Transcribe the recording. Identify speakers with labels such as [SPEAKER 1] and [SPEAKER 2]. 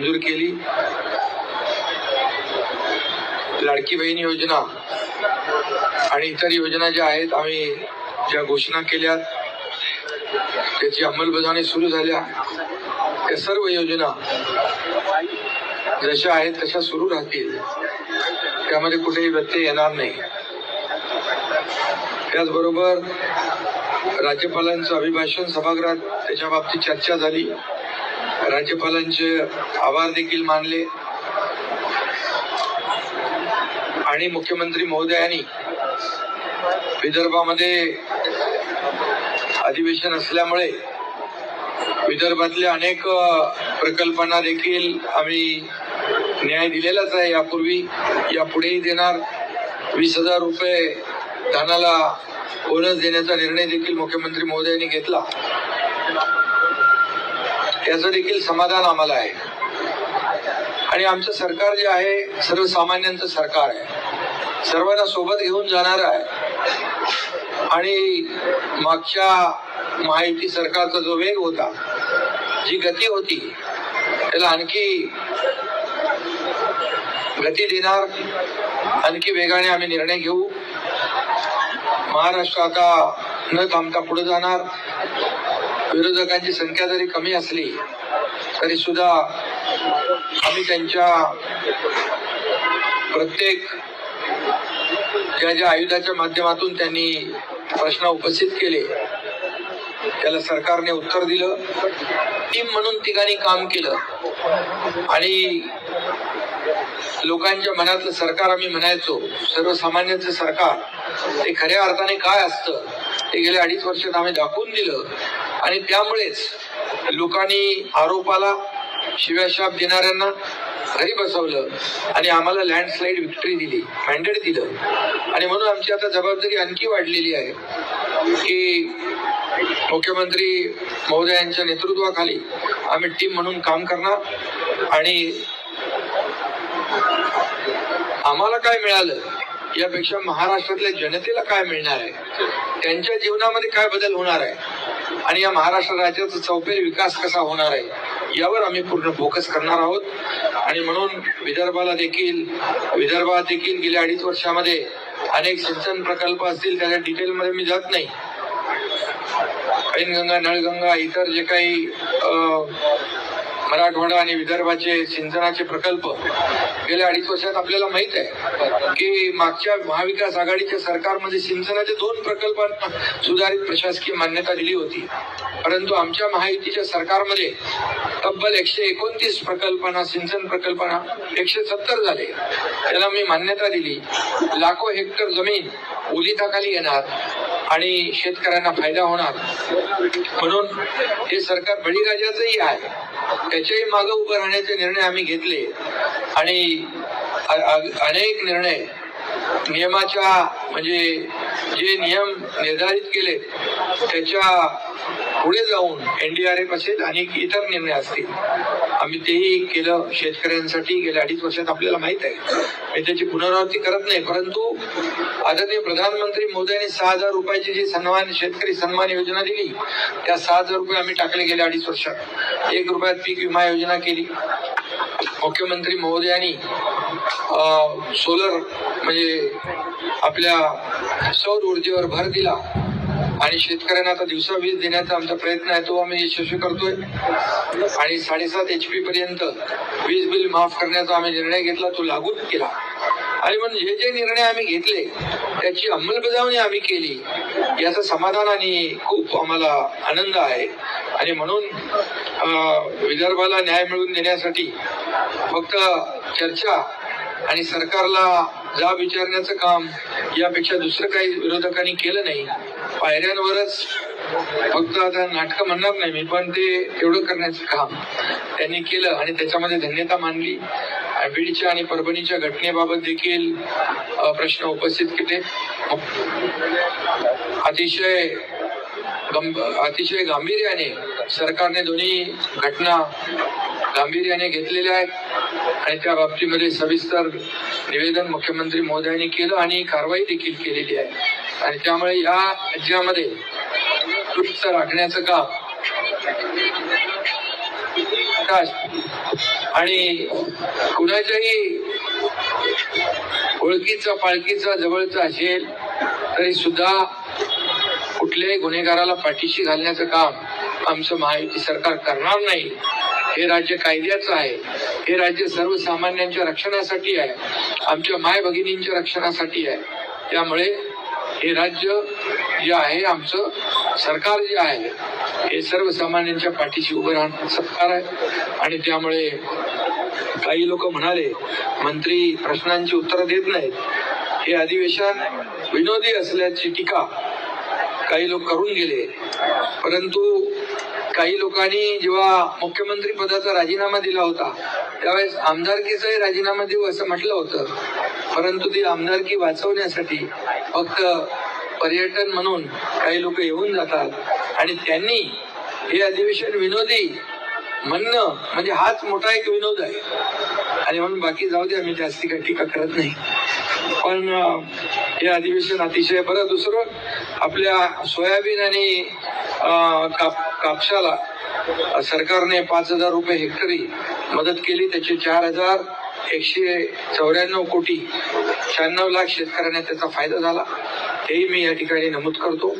[SPEAKER 1] मंजूर केली. लाडकी बहीण योजना आणि इतर योजना ज्या आहेत आम्ही ज्या घोषणा केल्या त्याची अंमलबजावणी सुरू झाल्या. त्या सर्व योजना जशा आहेत तशा सुरू राहतील. त्यामध्ये कुठेही व्यत्यय येणार नाही. त्याचबरोबर राज्यपालांचं अभिभाषण सभागृहात त्याच्या बाबतीत चर्चा झाली. राज्यपालांचे आभार देखील मानले. आणि मुख्यमंत्री महोदयांनी विदर्भामध्ये अधिवेशन असल्यामुळे विदर्भातल्या अनेक प्रकल्पांना देखील आम्ही न्याय दिलेलाच आहे. यापूर्वी यापुढेही देणार. वीस हजार रुपये धानाला बोनस देण्याचा निर्णय देखील मुख्यमंत्री महोदयांनी घेतला. याचं देखील समाधान आम्हाला आहे. आणि आमचं सरकार जे आहे सर्वसामान्यांचं सरकार आहे. सर्वांना सोबत घेऊन जाणार आहे. आणि मागच्या महायुती सरकारचा जो वेग होता जी गती होती त्याला आणखी गती देणार आणखी वेगाने आम्ही निर्णय घेऊ. महाराष्ट्र आता न थांबता पुढे जाणार. विरोधकांची संख्या जरी कमी असली तरी सुद्धा आम्ही त्यांच्या प्रत्येक ज्या ज्या आयुधाच्या माध्यमातून त्यांनी प्रश्न उपस्थित केले त्याला सरकारने उत्तर दिलं टीम म्हणून तिघांनी काम केलं. आणि लोकांच्या मनातलं सरकार आम्ही म्हणायचो सर्वसामान्यांचं सरकार ते खऱ्या अर्थाने काय असतं ते गेल्या अडीच वर्षात आम्ही दाखवून दिलं. आणि त्यामुळेच लोकांनी आरोपाला शिव्याशाप देणाऱ्यांना घरी बसवलं आणि आम्हाला लँडस्लाईड विक्ट्री दिली मॅन्डेट दिलं. आणि म्हणून आमची आता जबाबदारी आणखी वाढलेली आहे की मुख्यमंत्री महोदयांच्या नेतृत्वाखाली आम्ही टीम म्हणून काम करणार आणि आम्हाला काय मिळालं यापेक्षा महाराष्ट्रातल्या जनतेला काय मिळणार आहे? त्यांच्या जीवनामध्ये काय बदल होणार आहे? आणि या महाराष्ट्र राज्याचा चौफेर विकास कसा होणार आहे यावर आम्ही पूर्ण फोकस करणार आहोत. आणि म्हणून विदर्भाला देखील विदर्भात देखील गेल्या अडीच वर्षामध्ये अनेक सिंचन प्रकल्प असतील त्याच्या डिटेलमध्ये मी जात नाही. पैनगंगा नळगंगा इतर जे काही मराठवाडा आणि विदर्भाचे सिंचनाचे प्रकल्प गेल्या अडीच वर्षात आपल्याला माहीत आहे की मागच्या महाविकास आघाडीच्या सरकारमध्ये सिंचनाचे दोन प्रकल्पांना सुधारित प्रशासकीय मान्यता दिली होती. परंतु आमच्या महायुतीच्या सरकारमध्ये तब्बल एकशे एकोणतीस प्रकल्पांना सिंचन प्रकल्पांना एकशे सत्तर झाले. त्याला मी मान्यता दिली. लाखो हेक्टर जमीन ओलिताखाली येणार. आणि शेतकऱ्यांना फायदा होणार. म्हणून हे सरकार बळीराजाचंही आहे. त्याच्याही मागे उभं राहण्याचे निर्णय आम्ही घेतले. आणि अनेक निर्णय नियमाच्या म्हणजे जे नियम निर्धारित केले त्याच्या पुढे जाऊन एनडीआरएफ असेल आणि इतर निर्णय असतील आम्ही तेही केलं शेतकऱ्यांसाठी गेल्या अडीच वर्षात आपल्याला माहीत आहे. मी त्याची पुनरावृत्ती करत नाही परंतु आदरणीय प्रधानमंत्री मोदयांनी सहा हजार रुपयाची जी सन्मान शेतकरी सन्मान योजना दिली त्या सहा हजार रुपये आम्ही टाकले गेल्या अडीच वर्षात. एक रुपयात पीक विमा योजना केली. मुख्यमंत्री महोदयांनी सोलर म्हणजे आपल्या सौर ऊर्जेवर भर दिला. आणि शेतकऱ्यांना आता दिवसा वीज देण्याचा आमचा प्रयत्न आहे तो आम्ही यशस्वी करतोय. आणि साडेसात एच पी पर्यंत वीज बिल माफ करण्याचा आम्ही निर्णय घेतला तो लागू केला. आणि म्हणून हे जे निर्णय आम्ही घेतले त्याची अंमलबजावणी आम्ही केली. याचं समाधान आणि खूप आम्हाला आनंद आहे. आणि म्हणून विदर्भाला न्याय मिळवून देण्यासाठी फक्त चर्चा आणि सरकारला जाब विचारण्याचं काम यापेक्षा दुसरं काही विरोधकांनी केलं नाही. पायऱ्यांवरच फक्त आता नाटकं म्हणणार नाही मी पण ते एवढं करण्याचं काम त्यांनी केलं आणि त्याच्यामध्ये धन्यता मानली. बीडच्या आणि परभणीच्या घटनेबाबत देखील प्रश्न उपस्थित केले. अतिशय गंभ- अतिशय गांभीर्याने सरकारने दोन्ही घटना गांभीर्याने घेतलेल्या आहेत. आणि त्या बाबतीमध्ये सविस्तर निवेदन मुख्यमंत्री महोदयांनी केलं आणि कारवाई देखील केलेली आहे. आणि त्यामुळे या राज्यामध्ये सुरक्षा राखण्याचं काम आणि कुणाच्याही ओळखीचा पाळखीचा जवळचा असेल तरी सुद्धा कुठल्याही गुन्हेगाराला पाठीशी घालण्याचं काम आमचं महायुती सरकार करणार नाही. हे राज्य कायद्याचं आहे. हे राज्य सर्वसामान्यांच्या रक्षणासाठी आहे. आमच्या माय भगिनींच्या रक्षणासाठी आहे. त्यामुळे हे राज्य जे आहे आमचं सरकार जे आहे हे सर्वसामान्यांच्या पाठीशी उभं राहणं सरकार आहे. आणि त्यामुळे काही लोक म्हणाले मंत्री प्रश्नांची उत्तरं देत नाहीत. हे अधिवेशन विनोदी असल्याची टीका काही लोक करून गेले. परंतु काही लोकांनी जेव्हा मुख्यमंत्री पदाचा राजीनामा दिला होता त्यावेळेस आमदारकीचाही राजीनामा देऊ असं म्हटलं होतं. परंतु ती आमदारकी वाचवण्यासाठी फक्त पर्यटन म्हणून काही लोक येऊन जातात. आणि त्यांनी हे अधिवेशन विनोदी म्हणणं म्हणजे हाच मोठा एक विनोद आहे. आणि म्हणून बाकी जाऊ दे आम्ही जास्ती काही टीका करत नाही. पण हे अधिवेशन अतिशय बरं. दुसरं आपल्या सोयाबीन आणि काप कापसाला सरकारने पाच हजार रुपये हेक्टरी मदत केली त्याचे चार हजार एकशे चौऱ्याण्णव कोटी शहाण्णव लाख शेतकऱ्यांना त्याचा फायदा झाला. हेही मी या ठिकाणी नमूद करतो.